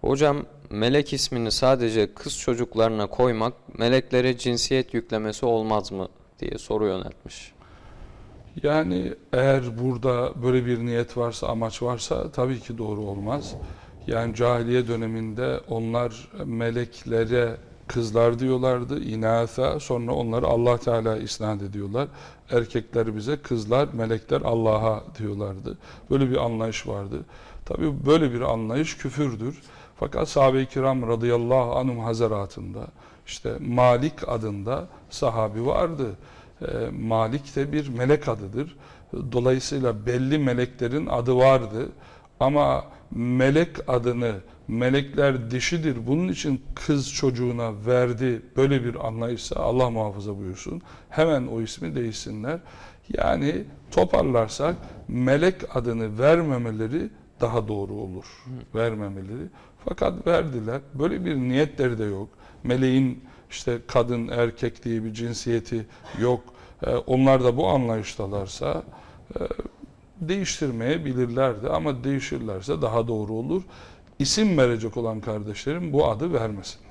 Hocam melek ismini sadece kız çocuklarına koymak meleklere cinsiyet yüklemesi olmaz mı diye soru yöneltmiş. Yani eğer burada böyle bir niyet varsa, amaç varsa tabii ki doğru olmaz. Yani cahiliye döneminde onlar meleklere kızlar diyorlardı, inatha, sonra onları Allah Teala isnat ediyorlar. Erkekler bize kızlar, melekler Allah'a diyorlardı. Böyle bir anlayış vardı. Tabii böyle bir anlayış küfürdür. Fakat sahabe-i kiram radıyallahu anhum hazaratında işte Malik adında sahabi vardı. E, Malik de bir melek adıdır. Dolayısıyla belli meleklerin adı vardı. Ama melek adını melekler dişidir bunun için kız çocuğuna verdi böyle bir anlayışsa Allah muhafaza buyursun hemen o ismi değişsinler. Yani toparlarsak melek adını vermemeleri daha doğru olur. Vermemeleri. Fakat verdiler. Böyle bir niyetleri de yok. Meleğin işte kadın erkek diye bir cinsiyeti yok. Ee, onlar da bu anlayıştalarsa e, değiştirmeyebilirlerdi ama değişirlerse daha doğru olur. İsim verecek olan kardeşlerim bu adı vermesin.